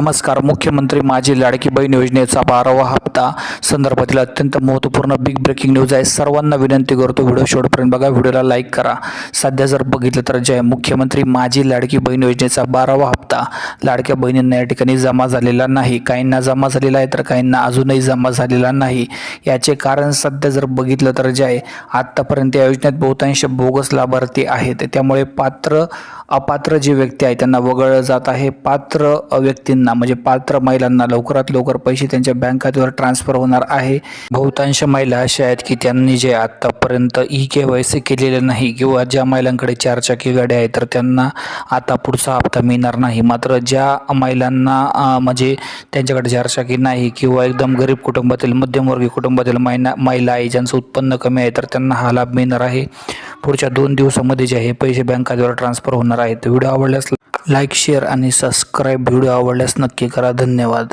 नमस्कार. मुख्यमंत्री माझी लाडकी बहीण योजनेचा बारावा हप्ता संदर्भातील अत्यंत महत्त्वपूर्ण बिग ब्रेकिंग न्यूज आहे. सर्वांना विनंती करतो व्हिडिओ शेवटपर्यंत बघा. व्हिडिओला लाईक करा. सध्या जर बघितलं तर जय. मुख्यमंत्री माझी लाडकी बहीण योजनेचा बारावा हप्ता लाडक्या बहिणींना या ठिकाणी जमा झालेला नाही. काहींना जमा झालेला आहे तर काहींना अजूनही जमा झालेला नाही. याचे कारण सध्या जर बघितलं तर जे आहे आत्तापर्यंत या योजनेत बहुतांश बोगस लाभार्थी आहेत. त्यामुळे पात्र अपात्र जे व्यक्ती आहे त्यांना वगळलं जात आहे. पात्र व्यक्तींना म्हणजे पात्र महिलांना लवकरात लवकर पैसे त्यांच्या बँक खात्यावर ट्रान्सफर होणार आहे. बहुतांश महिला अशा आहेत की त्यांनी जे आत्तापर्यंत ई के वाय सी केलेलं नाही किंवा ज्या महिलांकडे चारचाकी गाड्या आहेत तर त्यांना आता पुढचा हप्ता मिळणार नाही. मात्र ज्या महिलांना म्हणजे त्यांच्याकडे चारचाकी नाही किंवा एकदम गरीब कुटुंबातील मध्यमवर्गीय कुटुंबातील महिना महिला आहे ज्यांचं उत्पन्न कमी आहे तर त्यांना हा लाभ मिळणार आहे. पुढच्या दोन दिवसामध्ये जे आहे पैसे बँक ट्रान्सफर होणार आहेत. व्हिडिओ आवडल्यास लाईक शेअर आणि सबस्क्राईब व्हिडिओ आवडल्यास नक्की करा. धन्यवाद.